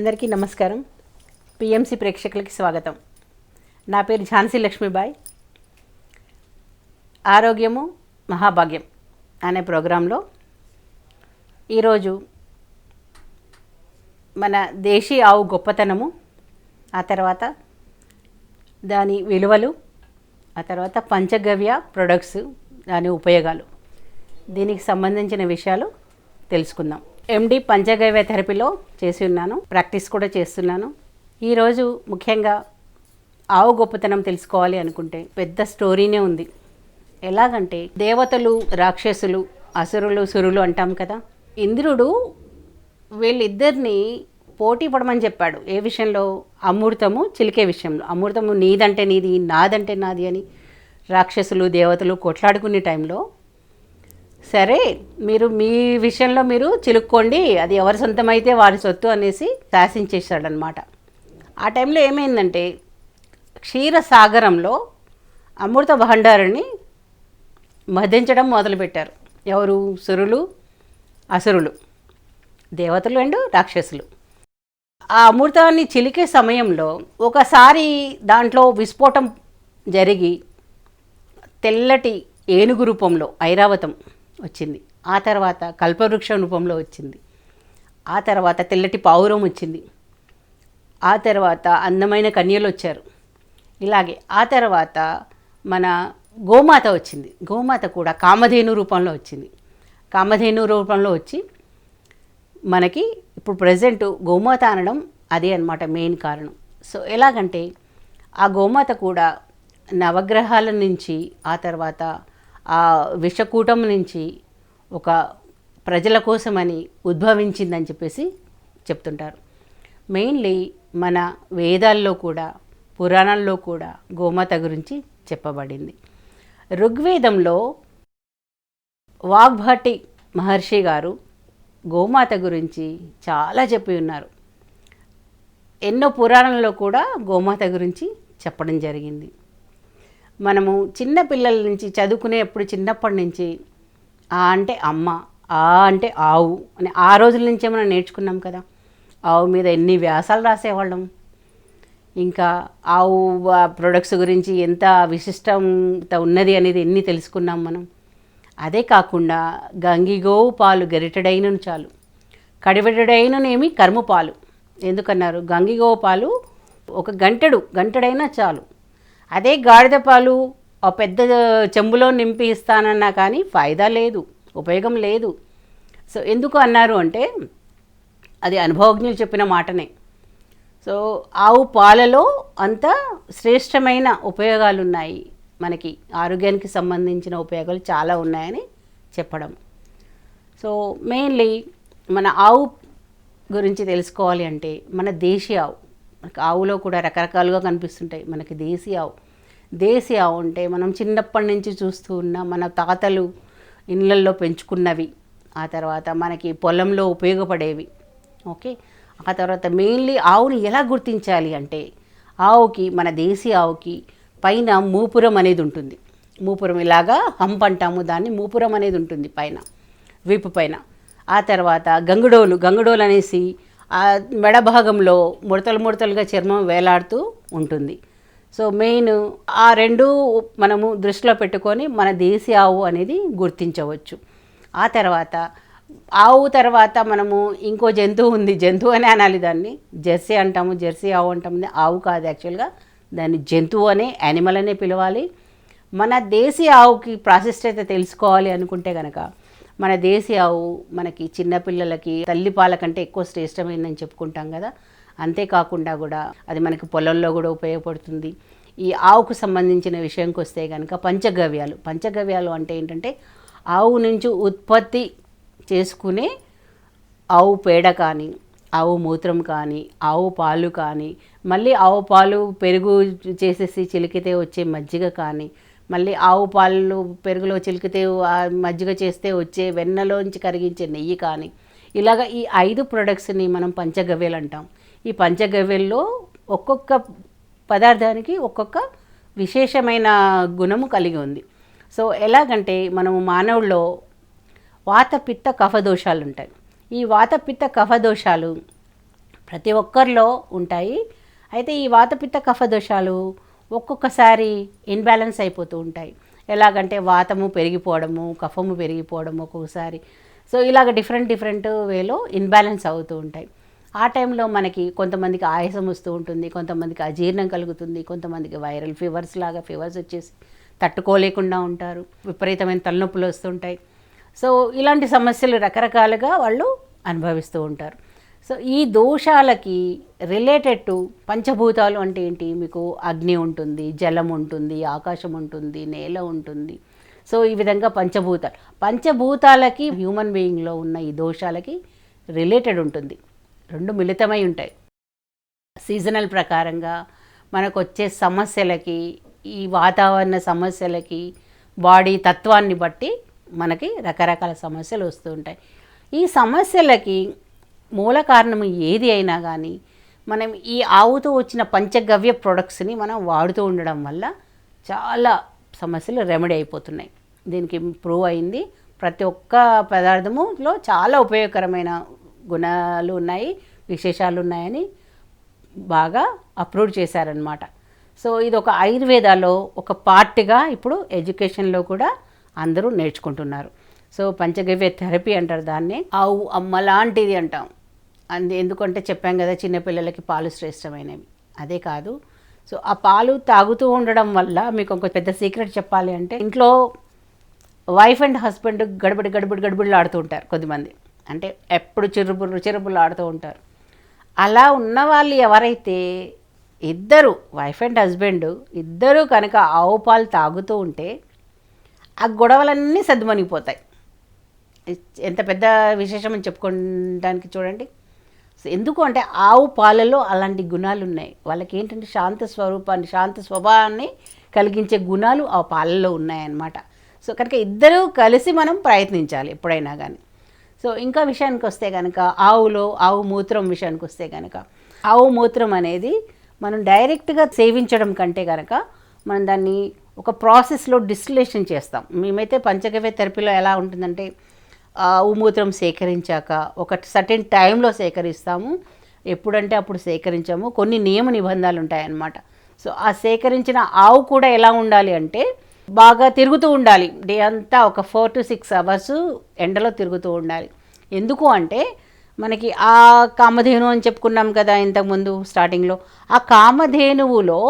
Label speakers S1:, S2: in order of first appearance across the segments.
S1: అందరికీ నమస్కారం. పిఎంసి ప్రేక్షకులకి స్వాగతం. నా పేరు ఝాన్సీ లక్ష్మీబాయ్. ఆరోగ్యము మహాభాగ్యం అనే ప్రోగ్రాంలో ఈరోజు మన దేశీ ఆవు గొప్పతనము ఆ తర్వాత దాని విలువలు ఆ తర్వాత పంచగవ్య ప్రొడక్ట్స్ దాని ఉపయోగాలు దీనికి సంబంధించిన విషయాలు తెలుసుకుందాం. ఎండి పంచగవ్య థెరపీలో చేసి ఉన్నాను. ప్రాక్టీస్ కూడా చేస్తున్నాను. ఈరోజు ముఖ్యంగా ఆవు గొప్పతనం తెలుసుకోవాలి అనుకుంటే పెద్ద స్టోరీనే ఉంది. ఎలాగంటే దేవతలు రాక్షసులు అసురులు సురులు అంటాం కదా. ఇంద్రుడు వీళ్ళిద్దరిని పోటీ పడమని చెప్పాడు. ఏ విషయంలో? అమృతము చిలికే విషయంలో. అమృతము నీదంటే నీది నాదంటే నాది అని రాక్షసులు దేవతలు కొట్లాడుకునే టైంలో సరే మీరు మీ విషయంలో మీరు చిలుక్కోండి అది ఎవరి సొంతమైతే వారి సొత్తు అనేసి శాసించేశాడనమాట. ఆ టైంలో ఏమైందంటే క్షీరసాగరంలో అమృత భండారాన్ని మధించడం మొదలుపెట్టారు. ఎవరు? సురులు అసురులు. దేవతలు అండ్ రాక్షసులు. ఆ అమృతాన్ని చిలికే సమయంలో ఒకసారి దాంట్లో విస్ఫోటం జరిగి తెల్లటి ఏనుగు రూపంలో ఐరావతం వచ్చింది. ఆ తర్వాత కల్పవృక్ష రూపంలో వచ్చింది. ఆ తర్వాత తెల్లటి పావురం వచ్చింది. ఆ తర్వాత అందమైన కన్యలు వచ్చారు. ఇలాగే ఆ తర్వాత మన గోమాత వచ్చింది. గోమాత కూడా కామధేను రూపంలో వచ్చింది. కామధేను రూపంలో వచ్చి మనకి ఇప్పుడు ప్రజెంట్ గోమాత అనడం అదే అన్నమాట మెయిన్ కారణం. సో ఎలాగంటే ఆ గోమాత కూడా నవగ్రహాల నుంచి ఆ తర్వాత ఆ విషకూటం నుంచి ఒక ప్రజల కోసమని ఉద్భవించిందని చెప్పేసి చెప్తుంటారు. మెయిన్లీ మన వేదాల్లో కూడా పురాణాల్లో కూడా గోమాత గురించి చెప్పబడింది. ఋగ్వేదంలో వాగ్భటి మహర్షి గారు గోమాత గురించి చాలా చెప్పి ఉన్నారు. ఎన్నో పురాణాల్లో కూడా గోమాత గురించి చెప్పడం జరిగింది. మనము చిన్న పిల్లల నుంచి చదువుకునేప్పుడు చిన్నప్పటి నుంచి ఆ అంటే అమ్మ ఆ అంటే ఆవు అని ఆ రోజుల నుంచే మనం నేర్చుకున్నాం కదా. ఆవు మీద ఎన్ని వ్యాసాలు రాసేవాళ్ళం. ఇంకా ఆవు ప్రొడక్ట్స్ గురించి ఎంత విశిష్టత ఉన్నది అనేది ఎన్ని తెలుసుకున్నాం మనం. అదే కాకుండా గంగిగోవు పాలు గరిటెడైనను చాలు. కడివెడైననేమి కర్మపాలు. ఎందుకన్నారు? గంగిగోవు పాలు ఒక గంటెడు గంటెడైనా చాలు. అదే గాడిద పాలు ఆ పెద్ద చెంబులో నింపి ఇస్తానన్నా కానీ ఫాయిదా లేదు ఉపయోగం లేదు. సో ఎందుకు అన్నారు అంటే అది అనుభవజ్ఞులు చెప్పిన మాటనే. సో ఆవు పాలలో అంత శ్రేష్టమైన ఉపయోగాలు ఉన్నాయి మనకి ఆరోగ్యానికి సంబంధించిన ఉపయోగాలు చాలా ఉన్నాయని చెప్పడం. సో మెయిన్లీ మన ఆవు గురించి తెలుసుకోవాలి అంటే మన దేశీ ఆవు. మనకి ఆవులో కూడా రకరకాలుగా కనిపిస్తుంటాయి. మనకి దేశీ ఆవు. దేశీ ఆవు అంటే మనం చిన్నప్పటి నుంచి చూస్తూ ఉన్న మన తాతలు ఇళ్ళల్లో పెంచుకున్నవి. ఆ తర్వాత మనకి పొలంలో ఉపయోగపడేవి. ఓకే? ఆ తర్వాత మెయిన్లీ ఆవుని ఎలా గుర్తించాలి అంటే ఆవుకి మన దేశీ ఆవుకి పైన మూపురం అనేది ఉంటుంది. మూపురం ఇలాగా హంప్ అంటాము దాన్ని మూపురం అనేది ఉంటుంది పైన వీపు పైన. ఆ తర్వాత గంగుడోలు గంగుడోలు అనేసి మెడ భాగంలో ముడతలు ముడతలుగా చర్మం వేలాడుతూ ఉంటుంది. సో మెయిన్ ఆ రెండు మనము దృష్టిలో పెట్టుకొని మన దేశీ ఆవు అనేది గుర్తించవచ్చు. ఆ తర్వాత ఆవు తర్వాత మనము ఇంకో జంతువు ఉంది జంతువు అనే అనాలి దాన్ని. జెర్సీ అంటాము జెర్సీ ఆవు అంటాము ఆవు కాదు యాక్చువల్గా. దాన్ని జంతువు అనే యానిమల్ అనే పిలవాలి. మన దేశీ ఆవుకి ప్రాశస్త్యత తెలుసుకోవాలి అనుకుంటే కనుక మన దేశీ ఆవు మనకి చిన్నపిల్లలకి తల్లి పాల కంటే ఎక్కువ శ్రేష్టమైందని చెప్పుకుంటాం కదా. అంతేకాకుండా కూడా అది మనకి పొలంలో కూడా ఉపయోగపడుతుంది. ఈ ఆవుకు సంబంధించిన విషయంకి వస్తే కనుక పంచగవ్యాలు. పంచగవ్యాలు అంటే ఏంటంటే ఆవు నుంచి ఉత్పత్తి చేసుకునే ఆవు పేడ కానీ ఆవు మూత్రం కానీ ఆవు పాలు కానీ మళ్ళీ ఆవు పాలు పెరుగు చేసేసి చిలికితే వచ్చే మజ్జిగ కానీ మళ్ళీ ఆవు పాలు పెరుగులో చిలికితే మజ్జిగ చేస్తే వచ్చే వెన్నలోంచి కరిగించే నెయ్యి కానీ ఇలాగ ఈ ఐదు ప్రొడక్ట్స్ని మనం పంచగవ్యలు అంటాం. ఈ పంచగవ్యల్లో ఒక్కొక్క పదార్థానికి ఒక్కొక్క విశేషమైన గుణము కలిగి ఉంది. సో ఎలాగంటే మనము మానవుల్లో వాత పిత్త కఫదోషాలు ఉంటాయి. ఈ వాత పిత్త కఫదోషాలు ప్రతి ఒక్కరిలో ఉంటాయి. అయితే ఈ వాతపిత్త పిత్త దోషాలు ఒక్కొక్కసారి ఇన్బ్యాలెన్స్ అయిపోతూ ఉంటాయి. ఎలాగంటే వాతము పెరిగిపోవడము కఫము పెరిగిపోవడము ఒక్కొక్కసారి. సో ఇలాగ డిఫరెంట్ డిఫరెంట్ వేలో ఇన్బ్యాలెన్స్ అవుతూ ఉంటాయి. ఆ టైంలో మనకి కొంతమందికి ఆయాసం వస్తూ ఉంటుంది కొంతమందికి అజీర్ణం కలుగుతుంది కొంతమందికి వైరల్ ఫీవర్స్ లాగా ఫీవర్స్ వచ్చేసి తట్టుకోలేకుండా ఉంటారు విపరీతమైన తలనొప్పులు వస్తుంటాయి. సో ఇలాంటి సమస్యలు రకరకాలుగా వాళ్ళు అనుభవిస్తూ ఉంటారు. సో ఈ దోషాలకి రిలేటెడ్ టు పంచభూతాలు అంటే ఏంటి? మీకు అగ్ని ఉంటుంది జలం ఉంటుంది ఆకాశం ఉంటుంది నేల ఉంటుంది. సో ఈ విధంగా పంచభూతాలు. పంచభూతాలకి హ్యూమన్ బీయింగ్లో ఉన్న ఈ దోషాలకి రిలేటెడ్ ఉంటుంది. రెండు మిళితమై ఉంటాయి. సీజనల్ ప్రకారంగా మనకు వచ్చే సమస్యలకి ఈ వాతావరణ సమస్యలకి బాడీ తత్వాన్ని బట్టి మనకి రకరకాల సమస్యలు వస్తూ ఉంటాయి. ఈ సమస్యలకి మూల కారణం ఏది అయినా కానీ మనం ఈ ఆవుతో వచ్చిన పంచగవ్య ప్రొడక్ట్స్ని మనం వాడుతూ ఉండడం వల్ల చాలా సమస్యలు రెమెడీ అయిపోతున్నాయి. దీనికి ఇంప్రూవ్ అయింది. ప్రతి ఒక్క పదార్థములో చాలా ఉపయోగకరమైన గుణాలు ఉన్నాయి విశేషాలు ఉన్నాయని బాగా అప్రూవ్ చేశారనమాట సో ఇది ఒక ఆయుర్వేదాలో ఒక పార్ట్గా ఇప్పుడు ఎడ్యుకేషన్లో కూడా అందరూ నేర్చుకుంటున్నారు. సో పంచగవ్య థెరపీ అంటారు దాన్ని. ఆవు అమ్మ లాంటిది అంటాం. అంది. ఎందుకంటే చెప్పాం కదా చిన్నపిల్లలకి పాలు శ్రేష్టమైనవి. అదే కాదు. సో ఆ పాలు తాగుతూ ఉండడం వల్ల మీకు ఒక పెద్ద సీక్రెట్ చెప్పాలి అంటే ఇంట్లో వైఫ్ అండ్ హస్బెండ్ గడబడి గడబడి గడబడిలు ఆడుతూ ఉంటారు కొద్దిమంది. అంటే ఎప్పుడు చిరుబుర్రు చిరుబుర్లు ఆడుతూ ఉంటారు. అలా ఉన్న వాళ్ళు ఎవరైతే ఇద్దరు వైఫ్ అండ్ హస్బెండ్ ఇద్దరు కనుక ఆవు పాలు తాగుతూ ఉంటే ఆ గొడవలన్నీ సర్దుమణిగిపోతాయి ఎంత పెద్ద విశేషం అని చెప్పుకోవడానికి చూడండి. ఎందుకు అంటే ఆవు పాలలో అలాంటి గుణాలు ఉన్నాయి. వాళ్ళకి ఏంటంటే శాంత స్వరూపాన్ని శాంత స్వభావాన్ని కలిగించే గుణాలు ఆ పాలలో ఉన్నాయన్నమాట. సో కనుక ఇద్దరూ కలిసి మనం ప్రయత్నించాలి ఎప్పుడైనా కానీ సో ఇంకా విషయానికి వస్తే కనుక ఆవులో ఆవు మూత్రం విషయానికి వస్తే కనుక ఆవు మూత్రం అనేది మనం డైరెక్ట్గా సేవించడం కంటే కనుక మనం దాన్ని ఒక ప్రాసెస్లో డిస్టిలేషన్ చేస్తాం. మేమైతే పంచగవ్య థెరపీలో ఎలా ఉంటుందంటే ఆవు మూత్రం సేకరించాక ఒక సర్టెన్ టైంలో సేకరిస్తాము. ఎప్పుడంటే అప్పుడు సేకరించాము. కొన్ని నియమ నిబంధనలు ఉంటాయన్నమాట సో ఆ సేకరించిన ఆవు కూడా ఎలా ఉండాలి అంటే బాగా తిరుగుతూ ఉండాలి. డే అంతా ఒక ఫోర్ టు సిక్స్ అవర్స్ ఎండలో తిరుగుతూ ఉండాలి. ఎందుకు అంటే మనకి ఆ కామధేను అని చెప్పుకున్నాం కదా ఇంతకుముందు స్టార్టింగ్లో. ఆ కామధేనువులో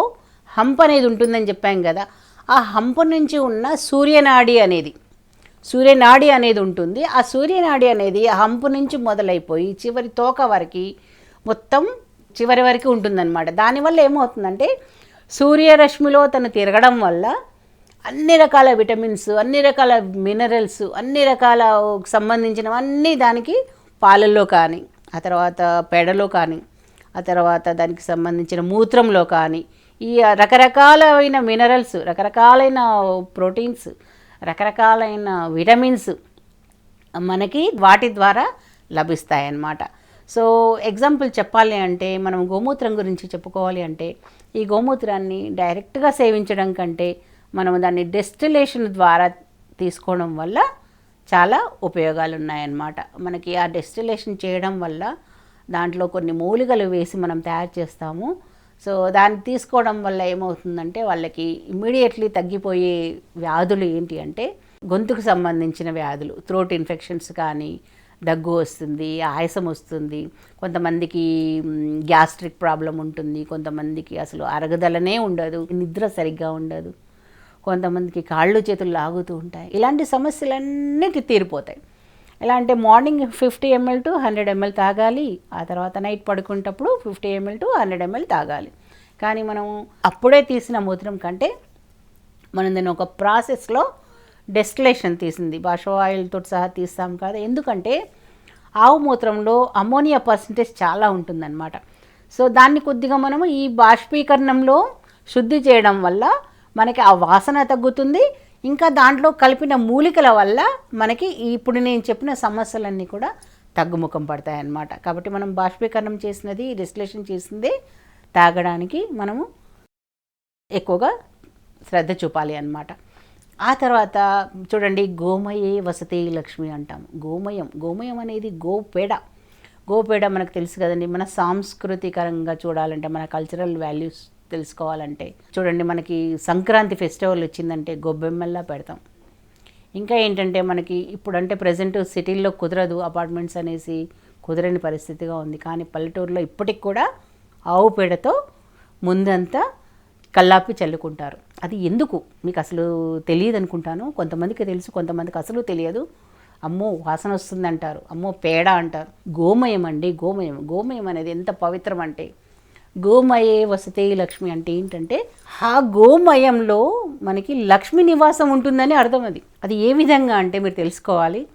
S1: హంప్ అనేది ఉంటుందని చెప్పాం కదా. ఆ హంప్ నుంచి ఉన్న సూర్యనాడి అనేది సూర్యనాడి అనేది ఉంటుంది. ఆ సూర్యనాడి అనేది ఆ హంపు నుంచి మొదలైపోయి చివరి తోక వరకు మొత్తం చివరి వరకు ఉంటుందన్నమాట. దానివల్ల ఏమవుతుందంటే సూర్యరశ్మిలో తను తిరగడం వల్ల అన్ని రకాల విటమిన్స్ అన్ని రకాల మినరల్స్ అన్ని రకాల సంబంధించినవన్నీ దానికి పాలల్లో కానీ ఆ తర్వాత పేడలో కానీ ఆ తర్వాత దానికి సంబంధించిన మూత్రంలో కానీ ఈ రకరకాలైన మినరల్స్ రకరకాలైన ప్రోటీన్స్ రకరకాలైన విటమిన్స్ మనకి వాటి ద్వారా లభిస్తాయన్నమాట. సో ఎగ్జాంపుల్ చెప్పాలి అంటే మనం గోమూత్రం గురించి చెప్పుకోవాలి అంటే ఈ గోమూత్రాన్ని డైరెక్ట్గా సేవించడం కంటే మనం దాన్ని డెస్టిలేషన్ ద్వారా తీసుకోవడం వల్ల చాలా ఉపయోగాలు ఉన్నాయన్నమాట మనకి ఆ డెస్టిలేషన్ చేయడం వల్ల దాంట్లో కొన్ని మూలికలు వేసి మనం తయారు చేస్తాము. సో దాన్ని తీసుకోవడం వల్ల ఏమవుతుందంటే వాళ్ళకి ఇమ్మీడియట్లీ తగ్గిపోయే వ్యాధులు ఏంటి అంటే గొంతుకు సంబంధించిన వ్యాధులు. థ్రోట్ ఇన్ఫెక్షన్స్ కానీ దగ్గు వస్తుంది ఆయాసం వస్తుంది. కొంతమందికి గ్యాస్ట్రిక్ ప్రాబ్లం ఉంటుంది. కొంతమందికి అసలు అరగదలనే ఉండదు. నిద్ర సరిగ్గా ఉండదు. కొంతమందికి కాళ్ళు చేతులు లాగుతూ ఉంటాయి. ఇలాంటి సమస్యలన్నిటి తీరిపోతాయి. ఎలా అంటే morning fifty ML to hundred ML తాగాలి ఆ తర్వాత నైట్ పడుకునేటప్పుడు fifty ML to hundred ML తాగాలి. కానీ మనం అప్పుడే తీసిన మూత్రం కంటే మనం దాన్ని ఒక ప్రాసెస్లో డెస్టిలేషన్ తీసింది. బాషో ఆయిల్తో సహా తీస్తాం కదా. ఎందుకంటే ఆవు మూత్రంలో అమోనియా పర్సంటేజ్ చాలా ఉంటుందన్నమాట. సో దాన్ని కొద్దిగా మనము ఈ బాష్పీకరణంలో శుద్ధి చేయడం వల్ల మనకి ఆ వాసన తగ్గుతుంది ఇంకా దాంట్లో కలిపిన మూలికల వల్ల మనకి ఇప్పుడు నేను చెప్పిన సమస్యలన్నీ కూడా తగ్గుముఖం పడతాయి అన్నమాట కాబట్టి మనం బాష్పీకరణం చేసినది డిస్టిలేషన్ చేసింది తాగడానికి మనము ఎక్కువగా శ్రద్ధ చూపాలి అన్నమాట. ఆ తర్వాత చూడండి గోమయే వసతి లక్ష్మి అంటాం గోమయం గోమయం అనేది గో పేడ గోపేడ మనకు తెలుసు కదండి మన సాంస్కృతికరంగా చూడాలంటే మన కల్చరల్ వాల్యూస్ తెలుసుకోవాలంటే. చూడండి మనకి సంక్రాంతి ఫెస్టివల్ వచ్చిందంటే గొబ్బెమ్మల్లా పెడతాం. ఇంకా ఏంటంటే మనకి ఇప్పుడంటే ప్రజెంట్ సిటీల్లో కుదరదు అపార్ట్మెంట్స్ అనేసి కుదరని పరిస్థితిగా ఉంది. కానీ పల్లెటూరులో ఇప్పటికి కూడా ఆవు పేడతో ముందంతా కల్లాపి చల్లుకుంటారు. అది ఎందుకు? మీకు అసలు తెలియదు అనుకుంటాను. కొంతమందికి తెలుసు కొంతమందికి అసలు తెలియదు. అమ్మో వాసన వస్తుంది అంటారు అమ్మో పేడ అంటారు. గోమయం అండి గోమయం. గోమయం అనేది ఎంత పవిత్రం అంటే గోమయే వసతే లక్ష్మి అంటే ఏంటంటే ఆ గోమయంలో మనకి లక్ష్మి నివాసం ఉంటుందని అర్థం అది. అది ఏ విధంగా అంటే మీరు తెలుసుకోవాలి.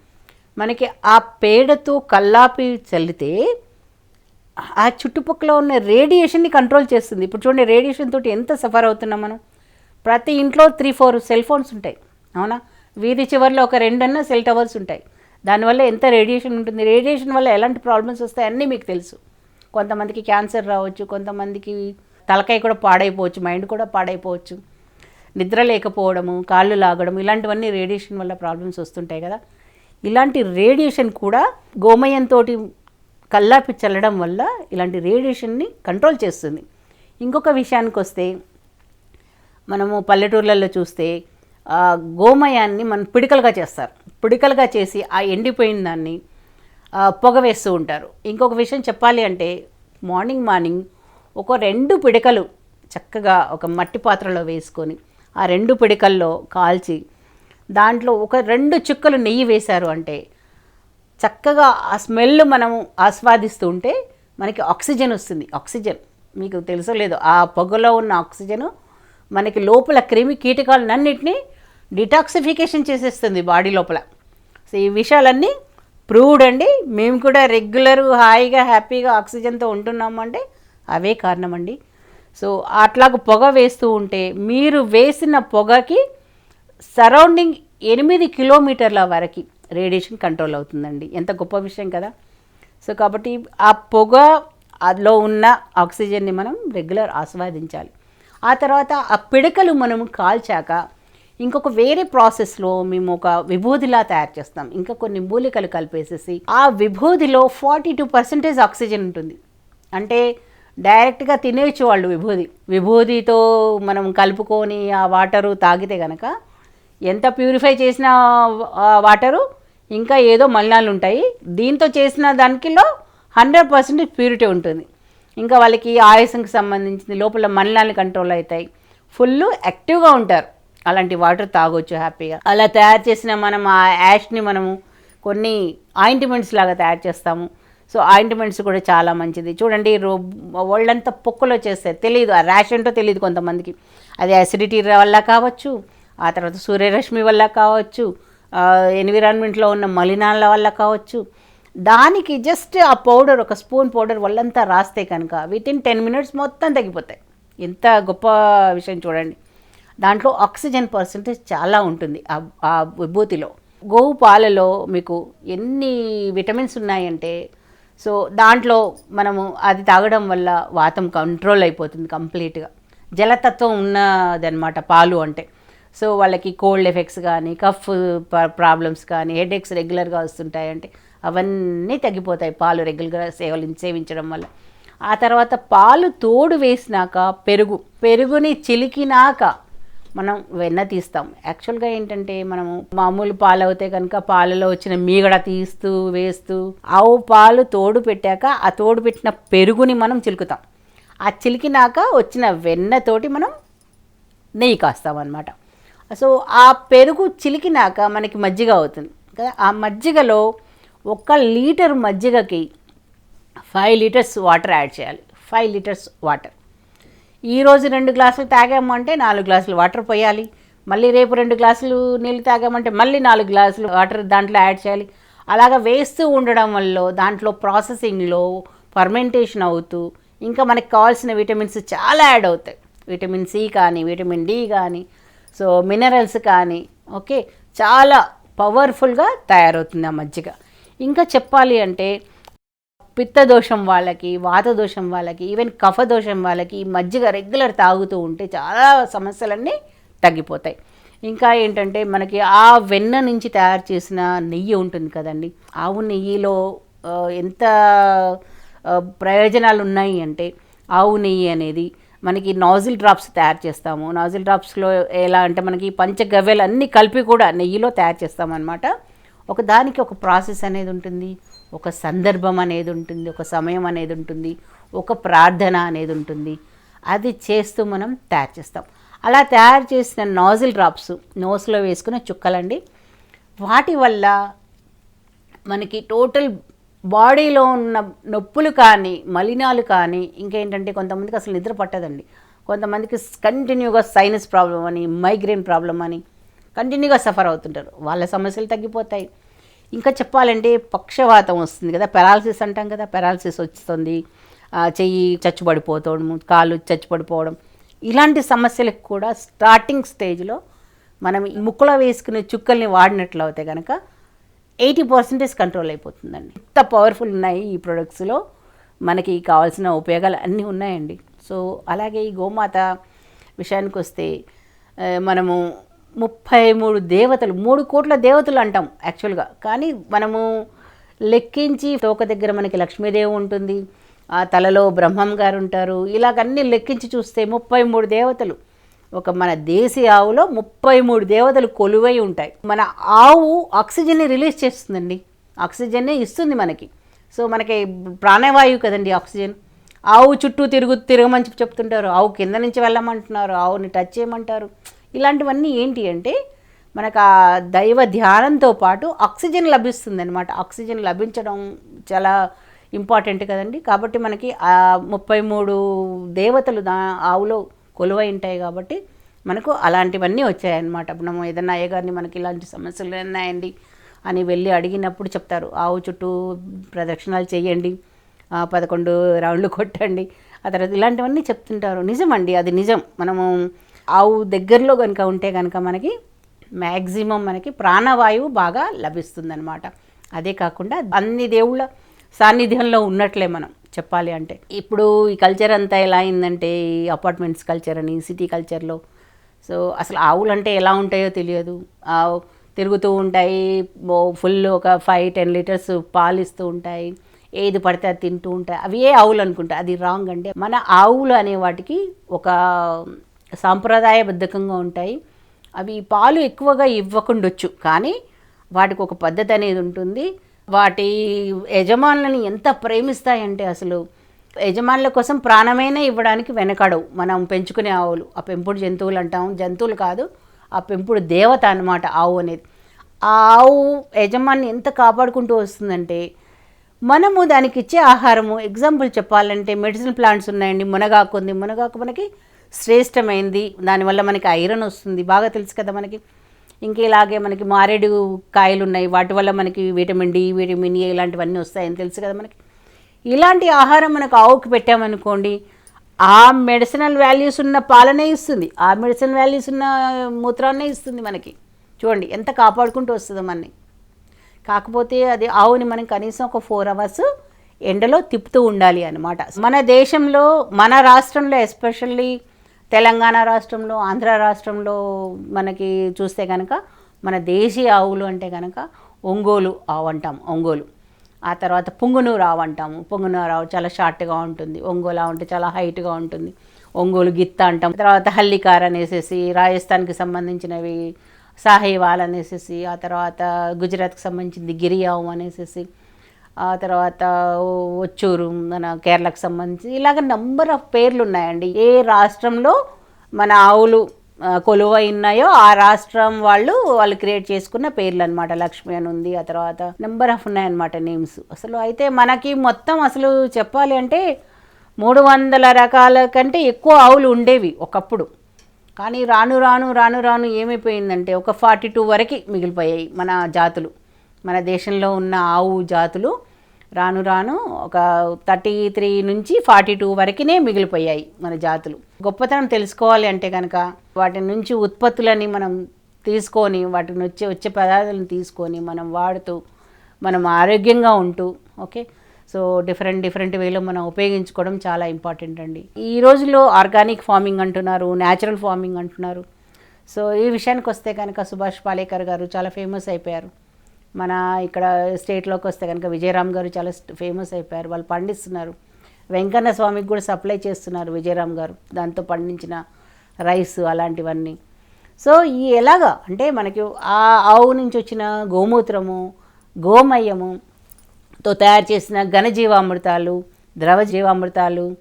S1: మనకి ఆ పేడతో కల్లాపి చల్లితే ఆ చుట్టుపక్కల ఉన్న రేడియేషన్ని కంట్రోల్ చేస్తుంది. ఇప్పుడు చూడండి రేడియేషన్ తోటి ఎంత సఫర్ అవుతున్నాం మనం. ప్రతి ఇంట్లో త్రీ ఫోర్ సెల్ ఫోన్స్ ఉంటాయి. అవునా? వీధి చివరిలో ఒక రెండన్నా సెల్ టవర్స్ ఉంటాయి. దానివల్ల ఎంత రేడియేషన్ ఉంటుంది? రేడియేషన్ వల్ల ఎలాంటి ప్రాబ్లమ్స్ వస్తాయి? అన్నీ మీకు తెలుసు. కొంతమందికి క్యాన్సర్ రావచ్చు కొంతమందికి తలకాయ కూడా పాడైపోవచ్చు మైండ్ కూడా పాడైపోవచ్చు. నిద్ర లేకపోవడము కాళ్ళు లాగడం ఇలాంటివన్నీ రేడియేషన్ వల్ల ప్రాబ్లమ్స్ వస్తుంటాయి కదా. ఇలాంటి రేడియేషన్ కూడా గోమయంతో కల్లాపి చల్లడం వల్ల ఇలాంటి రేడియేషన్ని కంట్రోల్ చేస్తుంది. ఇంకొక విషయానికి వస్తే మనము పల్లెటూర్లలో చూస్తే గోమయాన్ని మనం పిడికలుగా చేస్తారు. పిడికలుగా చేసి ఆ ఎండిపోయిన దాన్ని పొగ వేస్తూ ఉంటారు. ఇంకొక విషయం చెప్పాలి అంటే మార్నింగ్ మార్నింగ్ ఒక రెండు పిడకలు చక్కగా ఒక మట్టి పాత్రలో వేసుకొని ఆ రెండు పిడకల్లో కాల్చి దాంట్లో ఒక రెండు చుక్కలు నెయ్యి వేశారు అంటే చక్కగా ఆ స్మెల్ మనము ఆస్వాదిస్తూ ఉంటే మనకి ఆక్సిజన్ వస్తుంది. ఆక్సిజన్. మీకు తెలుసో లేదో ఆ పొగలో ఉన్న ఆక్సిజన్ మనకి లోపల క్రిమి కీటకాలన్నింటినీ డిటాక్సిఫికేషన్ చేసేస్తుంది బాడీ లోపల. సో ఈ విషయాలన్నీ ప్రూవ్డ్ అండి మేము కూడా రెగ్యులర్ హాయిగా హ్యాపీగా ఆక్సిజన్తో ఉంటున్నాము అంటే అవే కారణం అండి సో అట్లాగ పొగ వేస్తూ ఉంటే మీరు వేసిన పొగకి సరౌండింగ్ ఎనిమిది కిలోమీటర్ల వరకు రేడియేషన్ కంట్రోల్ అవుతుందండి. ఎంత గొప్ప విషయం కదా. సో కాబట్టి ఆ పొగ అందులో ఉన్న ఆక్సిజన్ని మనం రెగ్యులర్ ఆస్వాదించాలి. ఆ తర్వాత ఆ పిడకలు మనం కాల్చాక ఇంకొక వేరే ప్రాసెస్లో మేము ఒక విభూదిలా తయారు చేస్తాం. ఇంకా కొన్ని మూలికలు కలిపేసేసి ఆ విభూదిలో ఫార్టీ టూ పర్సెంటేజ్ ఆక్సిజన్ ఉంటుంది. అంటే డైరెక్ట్గా తినేయచ్చు వాళ్ళు విభూది విభూదితో మనం కలుపుకొని ఆ వాటరు తాగితే కనుక ఎంత ప్యూరిఫై చేసిన వాటరు ఇంకా ఏదో మలినాలు ఉంటాయి. దీంతో చేసిన దానికిలో హండ్రెడ్ పర్సెంట్ ప్యూరిటీ ఉంటుంది. ఇంకా వాళ్ళకి ఆయాసంకి సంబంధించింది లోపల మలినాలు కంట్రోల్ అవుతాయి. ఫుల్ యాక్టివ్గా ఉంటారు. అలాంటి వాటర్ తాగొచ్చు హ్యాపీగా. అలా తయారు చేసిన మనం ఆ యాష్ని మనము కొన్ని ఆయింట్మెంట్స్ లాగా తయారు చేస్తాము. సో ఆయింట్మెంట్స్ కూడా చాలా మంచిది. చూడండి రో ఒళ్ళంతా పొక్కులు వచ్చేస్తాయి. తెలియదు ఆ ర్యాష్ ఏంటో తెలియదు కొంతమందికి. అది యాసిడిటీ వల్ల కావచ్చు ఆ తర్వాత సూర్యరశ్మి వల్ల కావచ్చు ఎన్విరాన్మెంట్లో ఉన్న మలినాల వల్ల కావచ్చు. దానికి జస్ట్ ఆ పౌడర్ ఒక స్పూన్ పౌడర్ వల్లంతా రాస్తే కనుక విత్ ఇన్ టెన్ మినిట్స్ మొత్తం తగ్గిపోతాయి ఎంత గొప్ప విషయం చూడండి. దాంట్లో ఆక్సిజన్ పర్సంటేజ్ చాలా ఉంటుంది ఆ విభూతిలో. గోవు పాలలో మీకు ఎన్ని విటమిన్స్ ఉన్నాయంటే సో దాంట్లో మనము అది తాగడం వల్ల వాతం కంట్రోల్ అయిపోతుంది కంప్లీట్గా. జలతత్వం ఉన్నదనమాట పాలు అంటే. సో వాళ్ళకి కోల్డ్ ఎఫెక్ట్స్ కానీ కఫ్ ప్రాబ్లమ్స్ కానీ హెడేక్స్ రెగ్యులర్గా వస్తుంటాయంటే అవన్నీ తగ్గిపోతాయి పాలు రెగ్యులర్గా సేవలు సేవించడం వల్ల. ఆ తర్వాత పాలు తోడు వేసినాక పెరుగు. పెరుగుని చిలికినాక మనం వెన్న తీస్తాం. యాక్చువల్గా ఏంటంటే మనము మామూలు పాలు అవుతే కనుక పాలలో వచ్చిన మీగడ తీస్తూ వేస్తూ ఆవు పాలు తోడు పెట్టాక ఆ తోడు పెట్టిన పెరుగుని మనం చిలుకుతాం. ఆ చిలికినాక వచ్చిన వెన్నతోటి మనం నెయ్యి కాస్తాం అనమాట సో ఆ పెరుగు చిలికినాక మనకి మజ్జిగ అవుతుంది. కదా ఆ మజ్జిగలో ఒక లీటర్ మజ్జిగకి ఫైవ్ లీటర్స్ వాటర్ యాడ్ చేయాలి. Five litres water. ఈరోజు రెండు గ్లాసులు తాగామంటే నాలుగు గ్లాసులు వాటర్ పోయాలి. మళ్ళీ రేపు రెండు గ్లాసులు నీళ్ళు తాగామంటే మళ్ళీ నాలుగు గ్లాసులు వాటర్ దాంట్లో యాడ్ చేయాలి. అలాగ వేస్తూ ఉండడం వల్ల దాంట్లో ప్రాసెసింగ్లో ఫర్మెంటేషన్ అవుతూ ఇంకా మనకి కావాల్సిన విటమిన్స్ చాలా యాడ్ అవుతాయి. విటమిన్ సి కానీ విటమిన్ డి కానీ సో మినరల్స్ కానీ ఓకే చాలా పవర్ఫుల్గా తయారవుతుంది ఆ మజ్జిగ. ఇంకా చెప్పాలి అంటే పిత్తదోషం వాళ్ళకి వాతదోషం వాళ్ళకి ఈవెన్ కఫదోషం వాళ్ళకి మజ్జిగ రెగ్యులర్ తాగుతూ ఉంటే చాలా సమస్యలన్నీ తగ్గిపోతాయి. ఇంకా ఏంటంటే మనకి ఆ వెన్న నుంచి తయారు చేసిన నెయ్యి ఉంటుంది కదండి. ఆవు నెయ్యిలో ఎంత ప్రయోజనాలు ఉన్నాయి అంటే ఆవు నెయ్యి అనేది మనకి నాజిల్ డ్రాప్స్ తయారు చేస్తాము. నాజిల్ డ్రాప్స్లో ఎలా అంటే మనకి పంచగవ్యలు అన్నీ కలిపి కూడా నెయ్యిలో తయారు చేస్తామన్నమాట. ఒక దానికి ఒక ప్రాసెస్ అనేది ఉంటుంది. ఒక సందర్భం అనేది ఉంటుంది ఒక సమయం అనేది ఉంటుంది ఒక ప్రార్థన అనేది ఉంటుంది. అది చేస్తూ మనం తయారు చేస్తాం. అలా తయారు చేసిన నాజిల్ డ్రాప్స్ నోస్లో వేసుకునే చుక్కలండి వాటి వల్ల మనకి టోటల్ బాడీలో ఉన్న నొప్పులు కానీ మలినాలు కానీ ఇంకేంటంటే కొంతమందికి అసలు నిద్ర పట్టదండి. కొంతమందికి కంటిన్యూగా సైనస్ ప్రాబ్లం అని మైగ్రేన్ ప్రాబ్లం అని కంటిన్యూగా సఫర్ అవుతుంటారు. వాళ్ళ సమస్యలు తగ్గిపోతాయి. ఇంకా చెప్పాలంటే పక్షవాతం వస్తుంది కదా. పెరాలసిస్ అంటాం కదా. పెరాలసిస్ వస్తుంది. చెయ్యి చచ్చుపడిపోవడం కాళ్ళు చచ్చుపడిపోవడం ఇలాంటి సమస్యలకు కూడా స్టార్టింగ్ స్టేజ్లో మనం ఈ ముక్కులో వేసుకునే చుక్కల్ని వాడినట్లు అవుతే కనుక ఎయిటీ పర్సెంటేజ్ కంట్రోల్ అయిపోతుందండి. ఎంత పవర్ఫుల్ ఉన్నాయి ఈ ప్రొడక్ట్స్లో మనకి కావాల్సిన ఉపయోగాలు అన్నీ ఉన్నాయండి. సో అలాగే ఈ గోమాత విషయానికి వస్తే మనము ముప్పై మూడు దేవతలు మూడు కోట్ల దేవతలు అంటాం యాక్చువల్గా కానీ మనము లెక్కించి తోక దగ్గర మనకి లక్ష్మీదేవి ఉంటుంది ఆ తలలో బ్రహ్మం గారు ఉంటారు ఇలాగన్నీ లెక్కించి చూస్తే ముప్పై మూడు దేవతలు. ఒక మన దేశీ ఆవులో ముప్పై మూడు దేవతలు కొలువై ఉంటాయి. మన ఆవు ఆక్సిజన్ని రిలీజ్ చేస్తుందండి. ఆక్సిజన్నే ఇస్తుంది మనకి. సో మనకి ప్రాణవాయువు కదండి ఆక్సిజన్. ఆవు చుట్టూ తిరుగు తిరగమని చెప్తుంటారు. ఆవు కింద నుంచి వెళ్ళమంటున్నారు. ఆవుని టచ్ చేయమంటారు. ఇలాంటివన్నీ ఏంటి అంటే మనకు ఆ దైవ ధ్యానంతో పాటు ఆక్సిజన్ లభిస్తుంది అనమాట ఆక్సిజన్ లభించడం చాలా ఇంపార్టెంట్ కదండి. కాబట్టి మనకి ఆ ముప్పై మూడు దేవతలు దా ఆవులో కొలువై ఉంటాయి కాబట్టి మనకు అలాంటివన్నీ వచ్చాయన్నమాట. మనం ఏదన్నా అయ్యగారిని మనకి ఇలాంటి సమస్యలు ఉన్నాయండి అని వెళ్ళి అడిగినప్పుడు చెప్తారు. ఆవు చుట్టూ ప్రదక్షిణాలు చేయండి పదకొండు రౌండ్లు కొట్టండి ఆ తర్వాత ఇలాంటివన్నీ చెప్తుంటారు. నిజమండి అది నిజం. మనము ఆవు దగ్గరలో కనుక ఉంటే కనుక మనకి మ్యాక్సిమం మనకి ప్రాణవాయువు బాగా లభిస్తుందన్నమాట. అదే కాకుండా అన్ని దేవుళ్ళ సాన్నిధ్యంలో ఉన్నట్లే మనం చెప్పాలి అంటే. ఇప్పుడు ఈ కల్చర్ అంతా ఎలా అయిందంటే ఈ అపార్ట్మెంట్స్ కల్చర్ అని సిటీ కల్చర్లో సో అసలు ఆవులు అంటే ఎలా ఉంటాయో తెలియదు. ఆవు తిరుగుతూ ఉంటాయి ఫుల్ ఒక ఫైవ్ టెన్ లీటర్స్ పాలు ఇస్తూ ఉంటాయి. ఏది పడితే అది తింటూ ఉంటాయి. అవి ఏ ఆవులు అనుకుంటా అది రాంగ్ అంటే మన ఆవులు అనే వాటికి ఒక సాంప్రదాయబద్ధకంగా ఉంటాయి. అవి పాలు ఎక్కువగా ఇవ్వకుండొచ్చు. కానీ వాటికి ఒక పద్ధతి అనేది ఉంటుంది. వాటి యజమానులని ఎంత ప్రేమిస్తాయంటే అసలు యజమానుల కోసం ప్రాణమైనా ఇవ్వడానికి వెనకడవు. మనం పెంచుకునే ఆవులు. ఆ పెంపుడు జంతువులు అంటాం జంతువులు కాదు. ఆ పెంపుడు దేవత అన్నమాట ఆవు అనేది. ఆ ఆవు యజమాని ఎంత కాపాడుకుంటూ వస్తుందంటే మనము దానికి ఇచ్చే ఆహారము. ఎగ్జాంపుల్ చెప్పాలంటే మెడిసిన్ ప్లాంట్స్ ఉన్నాయండి. మునగాకు ఉంది మునగాకు మనకి శ్రేష్టమైంది. దానివల్ల మనకి ఐరన్ వస్తుంది. బాగా తెలుసు కదా మనకి. ఇంక ఇలాగే మనకి మారేడు కాయలు ఉన్నాయి వాటి వల్ల మనకి విటమిన్ డి విటమిన్ ఏ ఇలాంటివన్నీ వస్తాయని తెలుసు కదా మనకి. ఇలాంటి ఆహారం మనకు ఆవుకి పెట్టామనుకోండి ఆ మెడిసినల్ వాల్యూస్ ఉన్న పాలనే ఇస్తుంది. ఆ మెడిసిన్ వాల్యూస్ ఉన్న మూత్రాన్నే ఇస్తుంది మనకి. చూడండి ఎంత కాపాడుకుంటూ వస్తుందో మనని. కాకపోతే అది ఆవుని మనం కనీసం ఒక ఫోర్ అవర్స్ ఎండలో తిప్పుతూ ఉండాలి అనమాట మన దేశంలో మన రాష్ట్రంలో ఎస్పెషల్లీ తెలంగాణ రాష్ట్రంలో ఆంధ్ర రాష్ట్రంలో మనకి చూస్తే కనుక మన దేశీయ ఆవులు అంటే కనుక ఒంగోలు ఆవు అంటాం ఒంగోలు. ఆ తర్వాత పుంగునూరు ఆవు అంటాము. పుంగునూరు ఆవు చాలా షార్ట్గా ఉంటుంది. ఒంగోలు ఆవు అంటే చాలా హైట్గా ఉంటుంది. ఒంగోలు గిత్త అంటాం. తర్వాత హల్లికార్ అనేసేసి రాజస్థాన్కి సంబంధించినవి సాహివాల్ అనేసేసి ఆ తర్వాత గుజరాత్కి సంబంధించింది గిరియావు అనేసేసి ఆ తర్వాత వచ్చూరు మన కేరళకు సంబంధించి ఇలాగ నంబర్ ఆఫ్ పేర్లు ఉన్నాయండి ఏ రాష్ట్రంలో మన ఆవులు కొలువై ఉన్నాయో ఆ రాష్ట్రం వాళ్ళు వాళ్ళు క్రియేట్ చేసుకున్న పేర్లు అనమాట లక్ష్మి అని ఉంది ఆ తర్వాత నెంబర్ ఆఫ్ ఉన్నాయన్నమాట నేమ్స్. అసలు అయితే మనకి మొత్తం అసలు చెప్పాలి అంటే మూడు వందల రకాల కంటే ఎక్కువ ఆవులు ఉండేవి ఒకప్పుడు. కానీ రాను రాను రాను రాను ఏమైపోయిందంటే ఒక ఫార్టీ టూ వరకు మిగిలిపోయాయి మన జాతులు. మన దేశంలో ఉన్న ఆవు జాతులు రాను రాను ఒక థర్టీ త్రీ నుంచి ఫార్టీ టూ వరకునే మిగిలిపోయాయి మన జాతులు. గొప్పతనం తెలుసుకోవాలి అంటే కనుక వాటి నుంచి ఉత్పత్తులని మనం తీసుకొని వాటిని వచ్చే వచ్చే పదార్థాలను తీసుకొని మనం వాడుతూ మనం ఆరోగ్యంగా ఉంటూ ఓకే? సో డిఫరెంట్ డిఫరెంట్ వేలో మనం ఉపయోగించుకోవడం చాలా ఇంపార్టెంట్ అండి. ఈ రోజుల్లో ఆర్గానిక్ ఫార్మింగ్ అంటున్నారు న్యాచురల్ ఫార్మింగ్ అంటున్నారు. సో ఈ విషయానికి వస్తే కనుక సుభాష్ పాలేకర్ గారు చాలా ఫేమస్ అయిపోయారు. మన ఇక్కడ స్టేట్లోకి వస్తే కనుక విజయరామ్ గారు చాలా ఫేమస్ అయిపోయారు. వాళ్ళు పండిస్తున్నారు. వెంకన్న స్వామికి కూడా సప్లై చేస్తున్నారు విజయరామ్ గారు. దాంతో పండించిన రైస్ అలాంటివన్నీ. సో ఈ ఎలాగా? అంటే మనకి ఆ ఆవు నుంచి వచ్చిన గోమూత్రము గోమయము తో తయారు చేసిన ఘనజీవామృతాలు ద్రవ జీవామృతాలు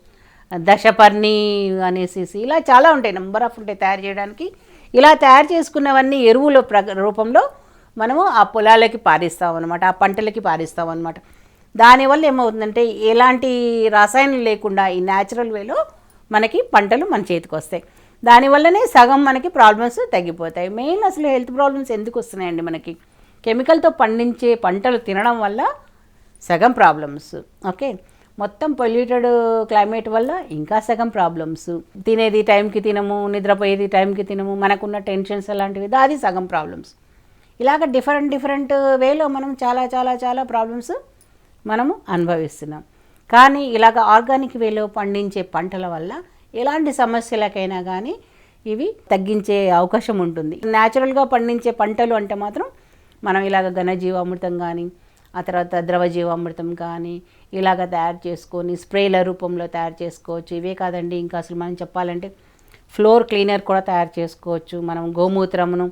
S1: దశపర్ణి అనేసి ఇలా చాలా ఉంటాయి. నెంబర్ ఆఫ్ ఉంటాయి తయారు చేయడానికి. ఇలా తయారు చేసుకున్నవన్నీ ఎరువుల ప్ర రూపంలో మనము ఆ పొలాలకి పారిస్తాం అనమాట ఆ పంటలకి పారిస్తాం అనమాట దానివల్ల ఏమవుతుందంటే ఎలాంటి రసాయనం లేకుండా ఈ న్యాచురల్ వేలో మనకి పంటలు మన చేతికి వస్తాయి. దానివల్లనే సగం మనకి ప్రాబ్లమ్స్ తగ్గిపోతాయి. మెయిన్ అసలు హెల్త్ ప్రాబ్లమ్స్ ఎందుకు వస్తున్నాయండి మనకి? కెమికల్తో పండించే పంటలు తినడం వల్ల సగం ప్రాబ్లమ్స్ ఓకే మొత్తం పొల్యూటెడ్ క్లైమేట్ వల్ల ఇంకా సగం ప్రాబ్లమ్స్ తినేది టైంకి తినము నిద్రపోయేది టైంకి తినము మనకున్న టెన్షన్స్ అలాంటివి అది సగం ప్రాబ్లమ్స్ ఇలాగ డిఫరెంట్ డిఫరెంట్ వేలో మనం చాలా చాలా చాలా ప్రాబ్లమ్స్ మనము అనుభవిస్తున్నాం. కానీ ఇలాగ ఆర్గానిక్ వేలో పండించే పంటల వల్ల ఎలాంటి సమస్యలకైనా కానీ ఇవి తగ్గించే అవకాశం ఉంటుంది. న్యాచురల్గా పండించే పంటలు అంటే మాత్రం మనం ఇలాగ ఘనజీవామృతం కానీ ఆ తర్వాత ద్రవజీవామృతం కానీ ఇలాగ తయారు చేసుకొని స్ప్రేల రూపంలో తయారు చేసుకోవచ్చు. ఇవే కాదండి ఇంకా అసలు మనం చెప్పాలంటే ఫ్లోర్ క్లీనర్ కూడా తయారు చేసుకోవచ్చు. మనం గోమూత్రమును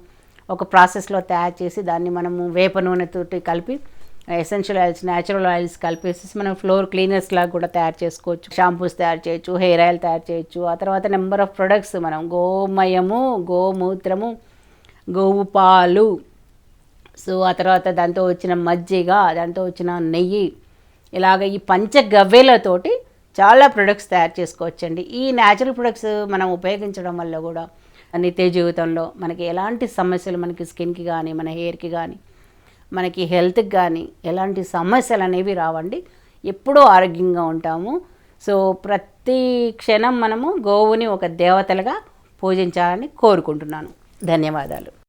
S1: ఒక ప్రాసెస్లో తయారు చేసి దాన్ని మనము వేప నూనెతోటి కలిపి ఎసెన్షియల్ ఆయిల్స్ న్యాచురల్ ఆయిల్స్ కలిపేసి మనం ఫ్లోర్ క్లీనర్స్ లాగా కూడా తయారు చేసుకోవచ్చు. షాంపూస్ తయారు చేయొచ్చు హెయిర్ ఆయిల్ తయారు చేయొచ్చు. ఆ తర్వాత నెంబర్ ఆఫ్ ప్రొడక్ట్స్ మనం గోమయము గోమూత్రము గోవు పాలు సో ఆ తర్వాత దాంతో వచ్చిన మజ్జిగ దాంతో వచ్చిన నెయ్యి ఇలాగ ఈ పంచగవ్వేలతోటి చాలా ప్రొడక్ట్స్ తయారు చేసుకోవచ్చండి. ఈ న్యాచురల్ ప్రొడక్ట్స్ మనం ఉపయోగించడం వల్ల కూడా నిత్య జీవితంలో మనకి ఎలాంటి సమస్యలు మనకి స్కిన్కి కానీ మన హెయిర్కి కానీ మనకి హెల్త్కి కానీ ఎలాంటి సమస్యలు అనేవి రావండి. ఎప్పుడూ ఆరోగ్యంగా ఉంటాము. సో ప్రతి క్షణం మనము గోవుని ఒక దేవతలుగా పూజించాలని కోరుకుంటున్నాను. ధన్యవాదాలు.